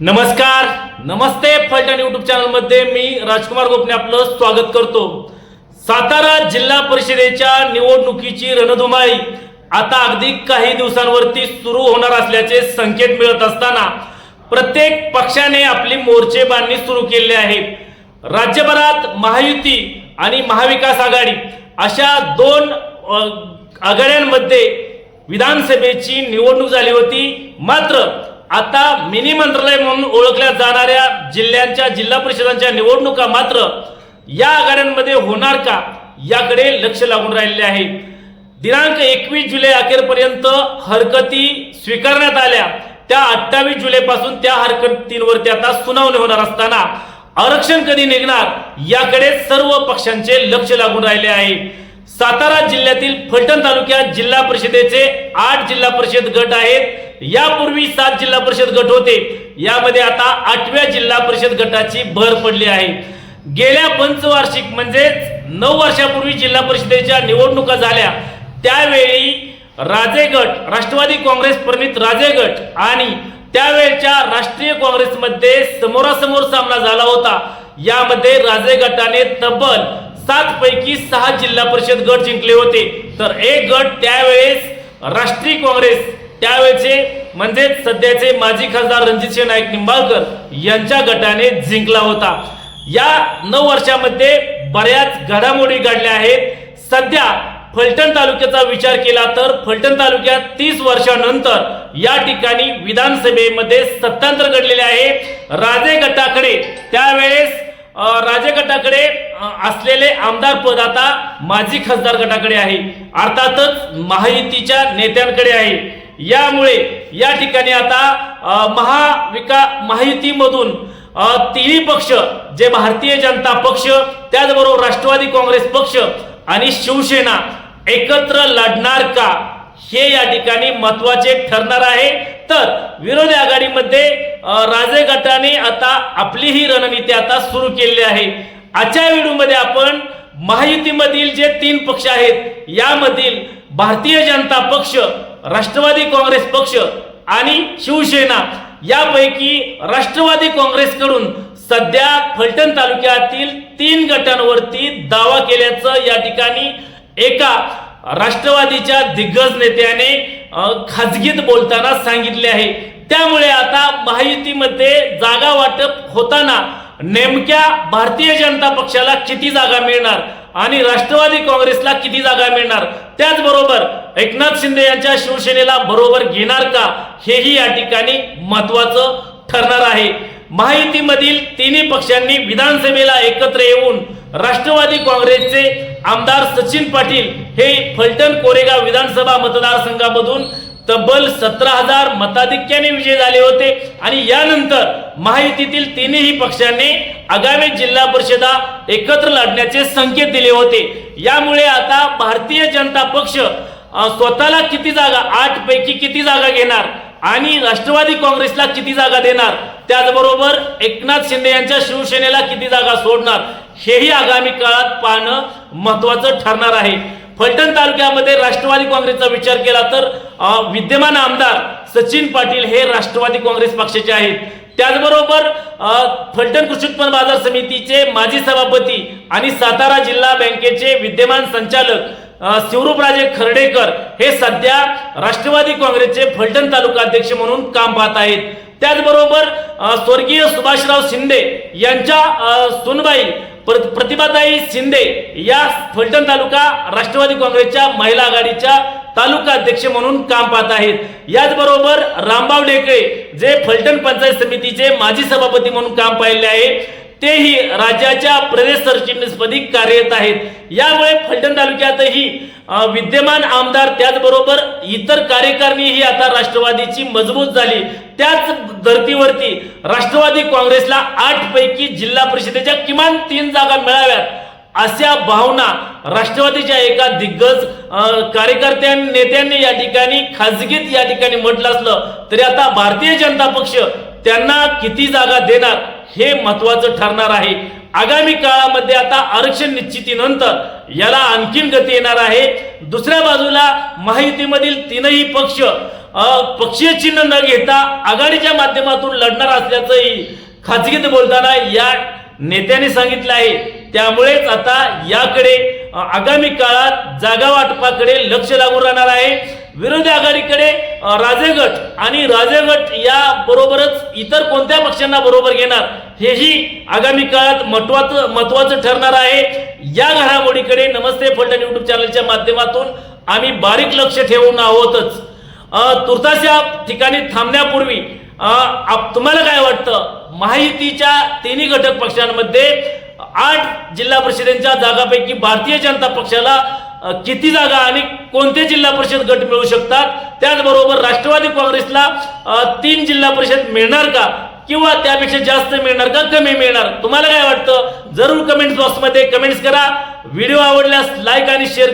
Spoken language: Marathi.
नमस्कार. नमस्ते फलटण युट्यूब चॅनलमध्ये मी राजकुमार गोपने आपलं स्वागत करतो. सातारा जिल्हा परिषदेच्या निवडणुकीची रणधुमाई आता अगदी काही दिवसांवरती सुरू होणार असल्याचे संकेत मिळत असताना प्रत्येक पक्षाने आपली मोर्चे बांधणी सुरू केली आहे. राज्यभरात महायुती आणि महाविकास आघाडी अशा दोन आघाड्यांमध्ये विधानसभेची निवडणूक झाली होती. मात्र आता मिनी मंत्रालय म्हणून ओळखल्या जाणाऱ्या जिल्ह्यांच्या जिल्हा परिषदांच्या निवडणुका मात्र या आघाड्यांमध्ये होणार का? याकडे लक्ष लागून राहिलेले आहे. दिनांक एकवीस जुलै अखेरपर्यंत हरकती स्वीकारण्यात आल्या. त्या अठ्ठावीस जुलैपासून त्या हरकतींवरती आता सुनावणी होणार असताना आरक्षण कधी निघणार? याकडे सर्व पक्षांचे लक्ष लागून राहिले आहे. सातारा जिल्ह्यातील फलटण तालुक्यात जिल्हा परिषदेचे आठ जिल्हा परिषद गट आहेत. यापूर्वी सात जिल्हा परिषद गट होते. यामध्ये आता आठव्या जिल्हा परिषद गटाची भर पडली आहे. गेल्या पंचवार्षिक म्हणजेच नऊ वर्षापूर्वी जिल्हा परिषदेच्या निवडणुका झाल्या. त्यावेळी राजे गट राष्ट्रवादी काँग्रेस प्रणित राजे गट आणि त्यावेळच्या राष्ट्रीय काँग्रेसमध्ये समोरासमोर सामना झाला होता. यामध्ये राजे गटाने तब्बल सात पैकी सहा जिल्हा परिषद गट जिंकले होते. तर एक गट त्यावेळेस राष्ट्रीय काँग्रेस त्यावेळेचे म्हणजेच सध्याचे माजी खासदार रणजितसिंह नाईक निंबाळकर यांच्या गटाने जिंकला होता. या नऊ वर्षामध्ये बऱ्याच घडामोडी घडल्या आहेत. सध्या फलटण तालुक्याचा विचार केला तर फलटण तालुक्यात तीस वर्षानंतर या ठिकाणी विधानसभेमध्ये सत्तांतर घडलेले आहे. राजे गटाकडे त्यावेळेस राजे गटाकडे असलेले आमदार पद आता माजी खासदार गटाकडे आहे. अर्थातच महायुतीच्या नेत्यांकडे आहे. यामुळे या ठिकाणी आता महाविका महायुतीमधून तिन्ही पक्ष जे भारतीय जनता पक्ष त्याचबरोबर राष्ट्रवादी काँग्रेस पक्ष आणि शिवसेना एकत्र लढणार का हे या ठिकाणी महत्त्वाचे ठरणार आहे. तर विरोधी आघाडीमध्ये राजे गटाने आता आपली ही रणनीती आता सुरू केलेली आहे. आजच्या व्हिडिओमध्ये आपण महायुतीमधील जे तीन पक्ष आहेत यामधील भारतीय जनता पक्ष राष्ट्रवादी काँग्रेस पक्ष आणि शिवसेना यापैकी राष्ट्रवादी काँग्रेसकडून सध्या फलटण तालुक्यातील तीन गटांवरती दावा केल्याचं या ठिकाणी एका राष्ट्रवादीच्या दिग्गज नेत्याने खाजगीत बोलताना सांगितले आहे. त्यामुळे आता महायुतीमध्ये जागा वाटप होताना नेमक्या भारतीय जनता पक्षाला किती जागा मिळणार? आणि राष्ट्रवादी काँग्रेसला किती जागा मिळणार? त्याचबरोबर एकनाथ शिंदे यांच्या शिवसेनेला बरोबर घेणार का? हेही या ठिकाणी महत्वाचं ठरणार आहे. माहितीमधील तिन्ही पक्षांनी विधानसभेला एकत्र येऊन राष्ट्रवादी काँग्रेसचे आमदार सचिन पाटील हे फलटण कोरेगाव विधानसभा मतदारसंघामधून तब्बल सतरा हजार मताधिक्याने विजय झाले होते. आणि यानंतर महायुतीतील तिन्ही पक्षांनी आगामी जिल्हा परिषदा एकत्र लढण्याचे संकेत दिले होते. यामुळे आता भारतीय जनता पक्ष स्वतःला किती जागा आठ पैकी किती जागा घेणार आणि राष्ट्रवादी काँग्रेसला किती जागा देणार? त्याचबरोबर एकनाथ शिंदे यांच्या शिवसेनेला किती जागा सोडणार? हेही आगामी काळात पाहणं महत्वाचं ठरणार आहे. फलटण तालुक्यामध्ये राष्ट्रवादी काँग्रेसचा विचार केला तर विद्यमान आमदार सचिन पाटील हे राष्ट्रवादी काँग्रेस पक्षाचे आहेत. त्याचबरोबर फलटण कृषी उत्पन्न बाजार समितीचे माजी सभापती आणि सातारा जिल्हा बँकेचे विद्यमान संचालक शिवरूपराजे खर्डेकर हे सध्या राष्ट्रवादी काँग्रेसचे फलटण तालुका अध्यक्ष म्हणून काम पाहत आहेत. त्याचबरोबर स्वर्गीय सुभाषराव शिंदे यांच्या सुनबाई प्रतिभाताई शिंदे या फलटण तालुका राष्ट्रवादी काँग्रेसच्या महिला आघाडीच्या तालुका अध्यक्ष म्हणून काम पाहत आहेत. याचबरोबर रामबाव ढेकळे जे फलटण पंचायत समितीचे माजी सभापती म्हणून काम पाहिले आहे तेही राज्याच्या प्रदेश सरचिटणीसपदी कार्यरत आहेत. यामुळे फलटण तालुक्यातही विद्यमान आमदार त्याचबरोबर इतर कार्यकारिणी ही आता राष्ट्रवादीची मजबूत झाली. त्याच धर्तीवरती राष्ट्रवादी काँग्रेसला आठ पैकी जिल्हा परिषदेच्या किमान तीन जागा मिळाव्यात. अशा भावना राष्ट्रवादीच्या एका दिग्गज कार्यकर्त्या कार्यकर्त्यांनी नेत्यांनी या ठिकाणी खाजगीत या ठिकाणी म्हटलं असलं तरी आता भारतीय जनता पक्ष त्यांना किती जागा देणार हे महत्वाचं ठरणार आहे. आगामी काळामध्ये आता आरक्षण निश्चितीनंतर याला आणखीन गती येणार आहे. दुसऱ्या बाजूला महायुतीमधील तीनही पक्ष पक्षीय चिन्ह न घेता आघाडीच्या माध्यमातून लढणार असल्याचंही खाजगीत बोलताना या नेत्यांनी सांगितलं आहे. त्यामुळेच आता याकडे आगामी काळात जागा वाटपाकडे लक्ष लागून राहणार आहे. विरोधी आघाडीकडे राजेगट आणि राजेगट या बरोबरच इतर कोणत्या पक्षांना बरोबर घेणार हेही आगामी काळात महत्वाचं महत्वाचं ठरणार आहे. या घडामोडीकडे नमस्ते फलटण युट्यूब चॅनलच्या माध्यमातून आम्ही बारीक लक्ष ठेवून आहोतच. तुर्तास या ठिकाणी थांबण्यापूर्वी आप- तुम्हाला काय वाटतं? महायुतीच्या तिन्ही घटक पक्षांमध्ये आठ जिल्हा परिषदेच्या जागापैकी भारतीय जनता पक्षाला किती जागा आणि कोणते जिल्हा परिषद गट मिळू शकतात? त्याचबरोबर राष्ट्रवादी काँग्रेसला तीन जिल्हा परिषद मिळणार का? किंवा त्यापेक्षा जास्त मिळणार का कमी मिळणार? तुम्हाला काय वाटतं? जरूर कमेंट बॉक्समध्ये कमेंट्स करा. व्हिडिओ आवडल्यास लाईक आणि शेअर